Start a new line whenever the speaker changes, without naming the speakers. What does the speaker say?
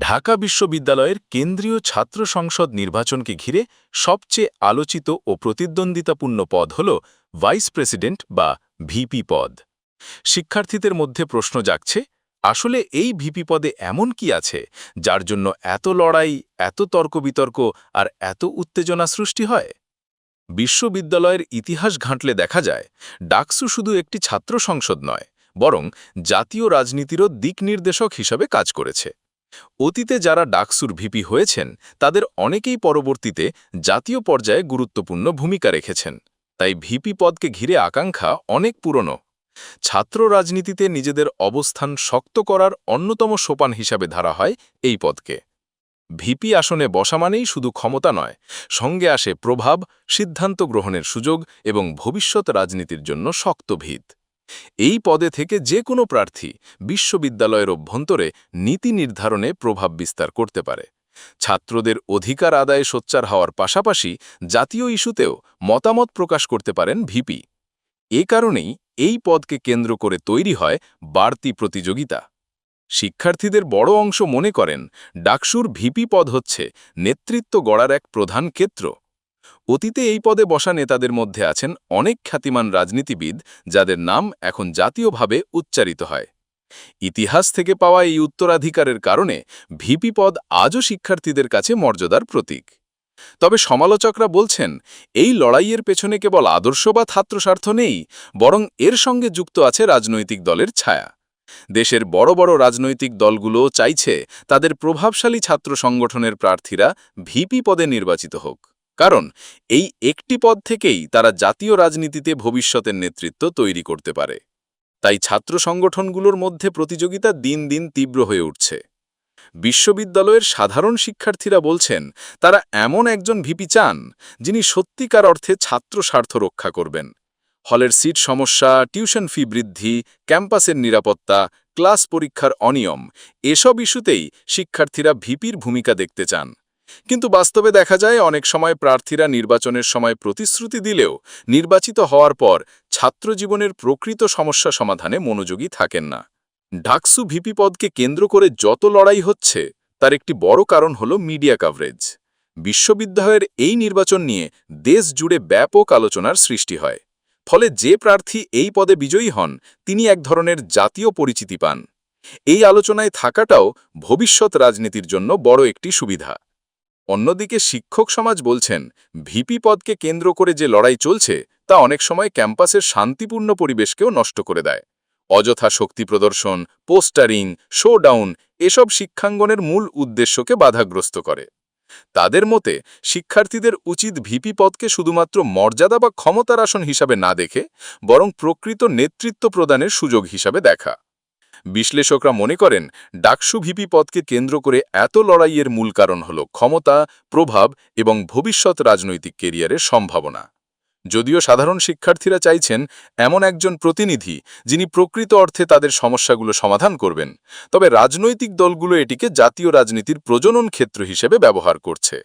ঢাকা বিশ্ববিদ্যালয়ের কেন্দ্রীয় ছাত্র সংসদ নির্বাচনকে ঘিরে সবচেয়ে আলোচিত ও প্রতিদ্বন্দ্বিতাপূর্ণ পদ হল ভাইস প্রেসিডেন্ট বা ভিপি পদ। শিক্ষার্থীদের মধ্যে প্রশ্ন জাগছে, আসলে এই ভিপি পদে এমন কি আছে যার জন্য এত লড়াই, এত তর্ক বিতর্ক আর এত উত্তেজনা সৃষ্টি হয়? বিশ্ববিদ্যালয়ের ইতিহাস ঘাঁটলে দেখা যায়, ডাকসু শুধু একটি ছাত্র সংসদ নয়, বরং জাতীয় রাজনীতিরও দিক নির্দেশক হিসাবে কাজ করেছে। অতীতে যারা ডাকসুর ভিপি হয়েছেন, তাদের অনেকেই পরবর্তীতে জাতীয় পর্যায়ে গুরুত্বপূর্ণ ভূমিকা রেখেছেন। তাই ভিপি পদকে ঘিরে আকাঙ্ক্ষা অনেক পুরনো। ছাত্র রাজনীতিতে নিজেদের অবস্থান শক্ত করার অন্যতম সোপান হিসাবে ধরা হয় এই পদকে। ভিপি আসনে বসা মানেই শুধু ক্ষমতা নয়, সঙ্গে আসে প্রভাব, সিদ্ধান্ত গ্রহণের সুযোগ এবং ভবিষ্যৎ রাজনীতির জন্য শক্ত ভিত। এই পদে থেকে যে কোনো প্রার্থী বিশ্ববিদ্যালয়ের অভ্যন্তরে নীতি নির্ধারণে প্রভাব বিস্তার করতে পারে। ছাত্রদের অধিকার আদায়ে সোচ্চার হওয়ার পাশাপাশি জাতীয় ইস্যুতেও মতামত প্রকাশ করতে পারেন ভিপি। এ কারণেই এই পদকে কেন্দ্র করে তৈরি হয় বাড়তি প্রতিযোগিতা। শিক্ষার্থীদের বড় অংশ মনে করেন, ডাকসুর ভিপি পদ হচ্ছে নেতৃত্ব গড়ার এক প্রধান ক্ষেত্র। অতীতে এই পদে বসা নেতাদের মধ্যে আছেন অনেক খ্যাতিমান রাজনীতিবিদ, যাদের নাম এখন জাতীয়ভাবে উচ্চারিত হয়। ইতিহাস থেকে পাওয়া এই উত্তরাধিকারের কারণে ভিপি পদ আজও শিক্ষার্থীদের কাছে মর্যাদার প্রতীক। তবে সমালোচকরা বলছেন, এই লড়াইয়ের পেছনে কেবল আদর্শ বা ছাত্রস্বার্থ নেই, বরং এর সঙ্গে যুক্ত আছে রাজনৈতিক দলের ছায়া। দেশের বড় বড় রাজনৈতিক দলগুলো চাইছে তাদের প্রভাবশালী ছাত্র সংগঠনের প্রার্থীরা ভিপি পদে নির্বাচিত হোক। কারণ এই একটি পদ থেকেই তারা জাতীয় রাজনীতিতে ভবিষ্যতের নেতৃত্ব তৈরি করতে পারে। তাই ছাত্র সংগঠনগুলোর মধ্যে প্রতিযোগিতা দিন দিন তীব্র হয়ে উঠছে। বিশ্ববিদ্যালয়ের সাধারণ শিক্ষার্থীরা বলছেন, তারা এমন একজন ভিপি চান যিনি সত্যিকার অর্থে ছাত্র স্বার্থ রক্ষা করবেন। হলের সিট সমস্যা, টিউশন ফি বৃদ্ধি, ক্যাম্পাসের নিরাপত্তা, ক্লাস পরীক্ষার অনিয়ম, এসব ইস্যুতেই শিক্ষার্থীরা ভিপির ভূমিকা দেখতে চান। কিন্তু বাস্তবে দেখা যায় অনেক সময় প্রার্থীরা নির্বাচনের সময় প্রতিশ্রুতি দিলেও নির্বাচিত হওয়ার পর ছাত্রজীবনের প্রকৃত সমস্যা সমাধানে মনোযোগী থাকেন না। ডাকসু ভিপি পদকে কেন্দ্র করে যত লড়াই হচ্ছে, তার একটি বড় কারণ হল মিডিয়া কাভারেজ। বিশ্ববিদ্যালয়ের এই নির্বাচন নিয়ে দেশ জুড়ে ব্যাপক আলোচনার সৃষ্টি হয়। ফলে যে প্রার্থী এই পদে বিজয়ী হন, তিনি এক ধরনের জাতীয় পরিচিতি পান। এই আলোচনায় থাকাটাও ভবিষ্যৎ রাজনীতির জন্য বড় একটি সুবিধা। অন্যদিকে শিক্ষক সমাজ বলছেন, ভিপি পদকে কেন্দ্র করে যে লড়াই চলছে, তা অনেক সময় ক্যাম্পাসের শান্তিপূর্ণ পরিবেশকেও নষ্ট করে দেয়। অযথা শক্তি প্রদর্শন, পোস্টারিং, শোডাউন, এসব শিক্ষাঙ্গনের মূল উদ্দেশ্যকে বাধাগ্রস্ত করে। তাদের মতে, শিক্ষার্থীদের উচিত ভিপি পদকে শুধুমাত্র মর্যাদা বা ক্ষমতার আসন হিসাবে না দেখে, বরং প্রকৃত নেতৃত্ব প্রদানের সুযোগ হিসাবে দেখা। বিশ্লেষকরা মনে করেন, ডাকসু ভিপি পদকে কেন্দ্র করে এত লড়াইয়ের মূল কারণ হল ক্ষমতা, প্রভাব এবং ভবিষ্যৎ রাজনৈতিক কেরিয়ারের সম্ভাবনা। যদিও সাধারণ শিক্ষার্থীরা চাইছেন এমন একজন প্রতিনিধি যিনি প্রকৃত অর্থে তাদের সমস্যাগুলো সমাধান করবেন, তবে রাজনৈতিক দলগুলো এটিকে জাতীয় রাজনীতির প্রজনন ক্ষেত্র হিসেবে ব্যবহার করছে।